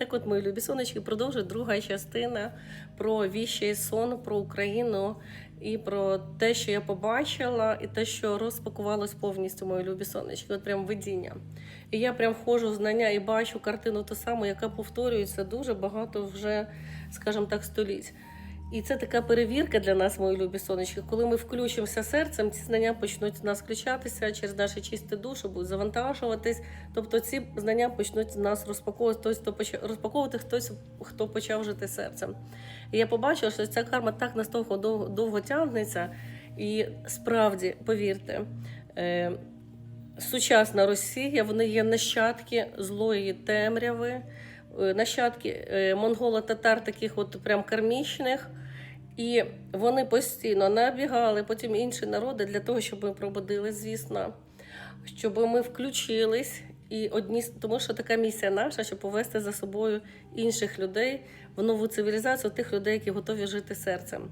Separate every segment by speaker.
Speaker 1: Так от, мої любі сонечки, продовжує друга частина про віщий сон, про Україну і про те, що я побачила, і те, що розпакувалось повністю мої любі сонечки. От прям видіння. І я прям вхожу в знання і бачу картину ту саму, яка повторюється дуже багато вже, скажімо так, століть. І це така перевірка для нас, мої любі сонечки. Коли ми включимося серцем, ці знання почнуть нас включатися через наші чисті душі, будуть завантажуватись. Тобто ці знання почнуть нас розпаковувати, хтось, хто почав розпаковувати, хтось, хто почав жити серцем. І я побачила, що ця карма так настовго довго, довго тягнеться. І справді, повірте, е, сучасна Росія, вони є нащадки злої темряви, нащадки е, монголо-татар, таких от прям кармічних. І вони постійно набігали, потім інші народи для того, щоб ми пробудили, звісно, щоб ми включились. І одні, тому що така місія наша, щоб повести за собою інших людей в нову цивілізацію, тих людей, які готові жити серцем.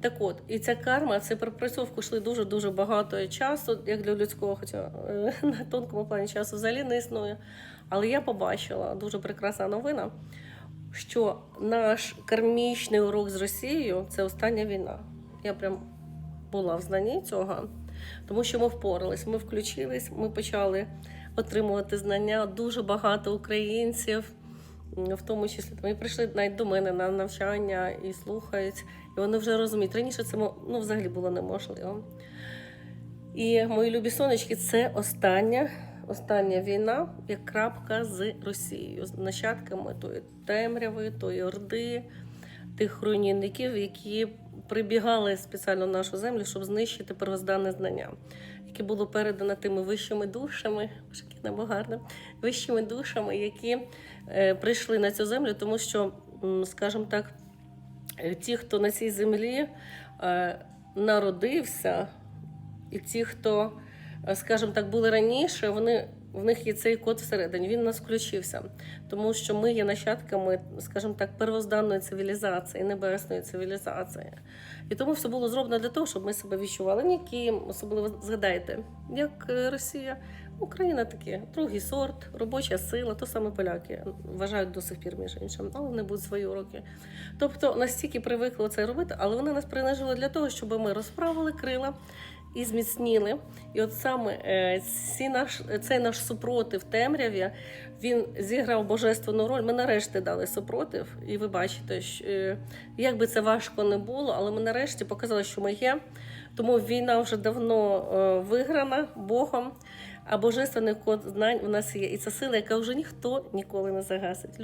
Speaker 1: Так от, і ця карма, це пропрацьовку йшли дуже дуже багато часу, як для людського, хоча е, на тонкому плані часу взагалі не існує. Але я побачила дуже прекрасна новина, що наш кармічний урок з Росією це остання війна. Я прям була в знанні цього, тому що ми впорались, ми включились, ми почали отримувати знання. Дуже багато українців, в тому числі там, прийшли навіть до мене на навчання і слухають, і вони вже розуміють. Раніше це ну, взагалі було неможливо. І мої любі сонечки, це остання, остання війна, як крапка з Росією, з нащадками тої темряви, тої орди, тих руйнівників, які прибігали спеціально в нашу землю, щоб знищити первозданне знання, яке було передано тими вищими душами, небо гарне, вищими душами, які е, прийшли на цю землю, тому що, скажімо так, е, ті, хто на цій землі е, народився, і ті, хто, скажімо так, були раніше, вони. В них є цей код всередині, він нас включився, тому що ми є нащадками, скажімо так, первозданної цивілізації, небесної цивілізації. І тому все було зроблено для того, щоб ми себе відчували ніким, особливо згадайте, як е, Росія, Україна таке, другий сорт, робоча сила, то саме поляки вважають до сих пір, між іншим, але вони будуть свої уроки. Тобто настільки привикли це робити, але вони нас принижили для того, щоб ми розправили крила і зміцніли. І от саме е, ці наш, цей наш супротив темряві він зіграв божественну роль. Ми нарешті дали супротив, і ви бачите, що, е, як би це важко не було, але ми нарешті показали, що ми є. Тому війна вже давно е, виграна Богом, а божественний код знань у нас є. І це сила, яка вже ніхто ніколи не загасить.